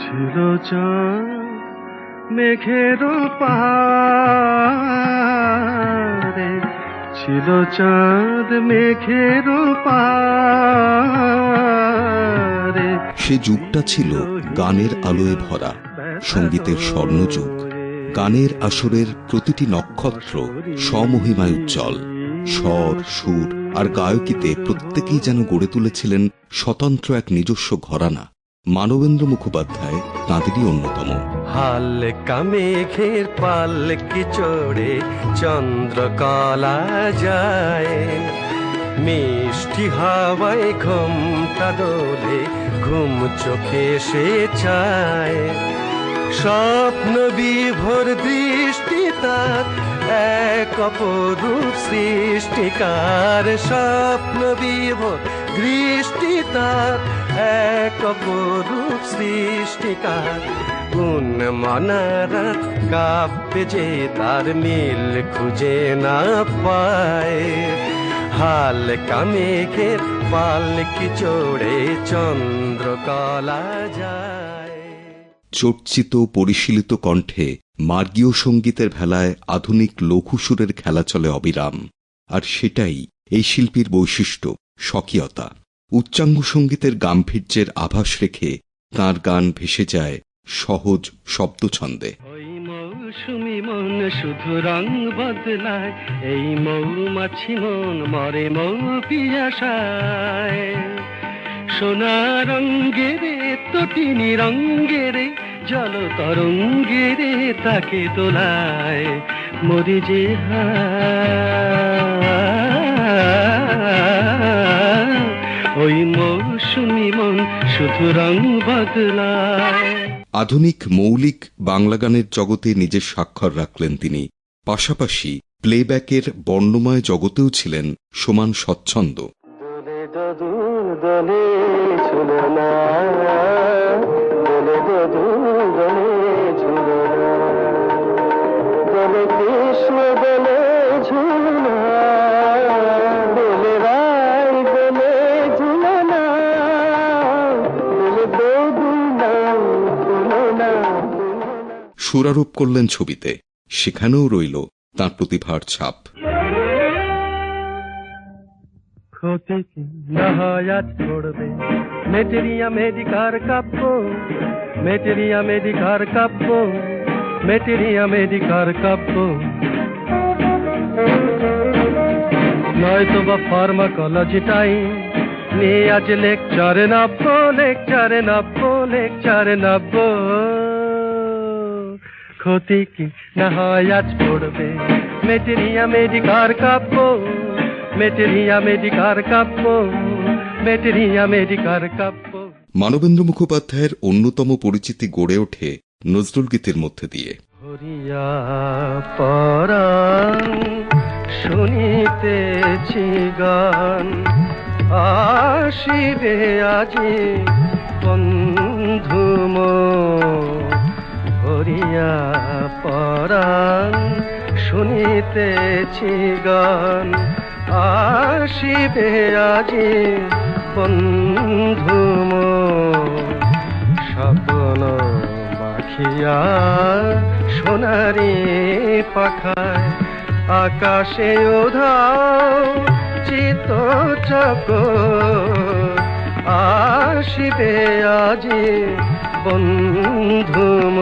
ছিল চাঁদ মেঘের পারে ছিল চাঁদ মেঘের পারে সে যুগটা ছিল গানের আলোয় ভরা, সঙ্গীতের স্বর্ণযুগ। গানের আসরের প্রতিটি নক্ষত্র স্বমহিমায় উজ্জ্বল। স্বর, সুর আর গায়কিতে প্রত্যেকেই যেন গড়ে তুলেছিলেন স্বতন্ত্র এক নিজস্ব ঘরানা। মানবেন্দ্র মুখোপাধ্যায় তাঁদেরই অন্যতম। হালকা মেঘের পালকি চড়ে, চন্দ্রকলা যায়। মিষ্টি হাওয়ায় ঘুমটা দোলে, ঘুম চোখে সে চায়। স্বপ্ন বিভোর দৃষ্টি তার, এক অপরূপ সৃষ্টিকার। স্বপ্ন বিভোর দৃষ্টি তার, এক অপরূপ সৃষ্টিকার। কোন মনারাত কাঁপে যে তার মিল খুঁজে না পায়। হাল হালকা মেঘের পালকি চড়ে চন্দ্রকলা যায়। চর্চিত পরিশীলিত কণ্ঠে মার্গীয় সঙ্গীতের ভেলায় আধুনিক লঘুসুরের খেলা চলে অবিরাম। আর সেটাই এই শিল্পীর বৈশিষ্ট্য, স্বকীয়তা। উচ্চাঙ্গ সঙ্গীতের গাম্ভীর্যের আভাস রেখে তার গান ভেসে যায় সহজ শব্দছন্দে। ওই মৌসুমি মন শুধু রং বদলায়, এই মৌমাছি মন মরে মৌ পিয়াসায় সোনা রঙ্গেরে তটিনী রঙ্গেরে জল তরঙ্গেরে তাকে তোলায় মরি যে ওই মৌসুমি মন শুধু রং বদলায়। আধুনিক মৌলিক বাংলা গানের জগতে নিজের স্বাক্ষর রাখলেন তিনি। পাশাপাশি প্লেব্যাকের বর্ণময় জগতেও ছিলেন সমান স্বচ্ছন্দ। দোলে ঝুলো দোলে দোলে না। দোলে কৃষ্ণ দোলে দোলে রায় দোলে দোলে সুরারোপ করলেন ছবিতে। সেখানেও রইল তাঁর প্রতিভার ছাপ। ক্ষতি কি না হয় আজ করবে মেটেরিয়া মেডিকার কাব্য মেটেরিয়া মেডিকার কাব্য মেটেরিয়া মেডিকার কাব্য নয়তো বা ফার্মাকোলজি টাইম নিয়ে আজ লেকচারে নাব্য লেকচারে নাব্য লেকচারে নাব্য ক্ষতি কি না হয় আজ পড়বে মেটেরিয়া মেডিকার কাব্য মেটেরিয়া মেডিকার কাব্য মেটেরিয়া মেডিকার কাব্য। মানবেন্দ্র মুখোপাধ্যায়ের অন্যতম পরিচিতি গড়ে ওঠে নজরুল গীতির মধ্যে দিয়ে। হরিয়া পরাণ শুনিতেছি গান আসিবে আজি বন্ধুম হরিয়া পরাণ শুনিতেছি গান। আসিবে আজি বন্ধুম স্বপ্ন পাখিয়া সোনারি পাখায় আকাশে উধাও চিত চক আসিবে আজি বন্ধুম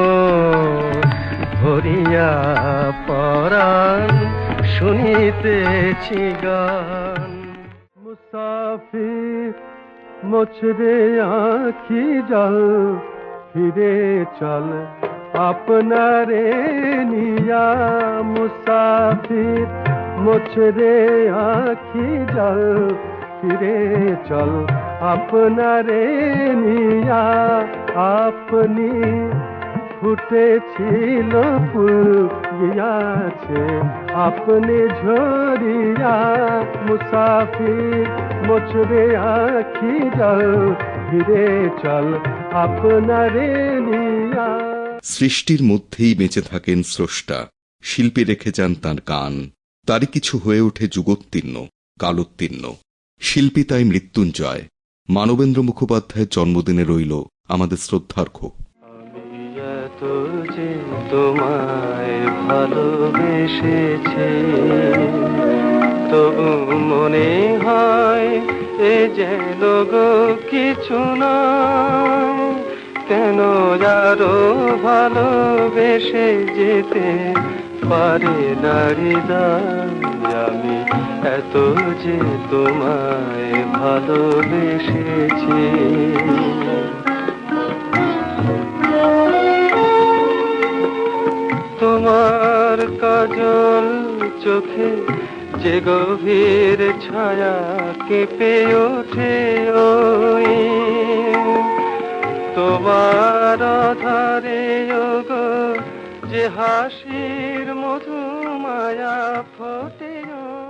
ভরিয়া পরাণ, শুনিতেছি গান। মুসাফির মোছরে আখি জল, ফিরে চল আপনারে নিয়া। মুসাফির মোছরে আখি জল, ফিরে চল আপনারে নিয়া। আপনি ফুটেছিল ফুল গিয়াছে আপনি ঝরিয়া মুসাফির মোছরে আখি জল ফিরে চল আপনারে সৃষ্টির মধ্যেই বেঁচে থাকেন স্রষ্টা, শিল্পী রেখে যান তাঁর গান তারই কিছু হয়ে ওঠে যুগোত্তীর্ণ, কালোত্তীর্ণ। শিল্পী তাই মৃত্যুঞ্জয়। মানবেন্দ্র মুখোপাধ্যায়ের জন্মদিনে রইল আমাদের শ্রদ্ধার্ঘ্য যে তোমায় ভালোবেসেছি, তবু মনে হয় এ যেন গো কিছু নয় কেন আরও ভালোবেসে যেতে পারে নারী আমি? এত যে তোমায় ভালোবেসেছি। তোমার কাজল চোখে যে গভীর ছায়া কেঁপে ওঠে ওই। তোমার ধারে গো যে হাসির মধু মায়া ফোটে ওই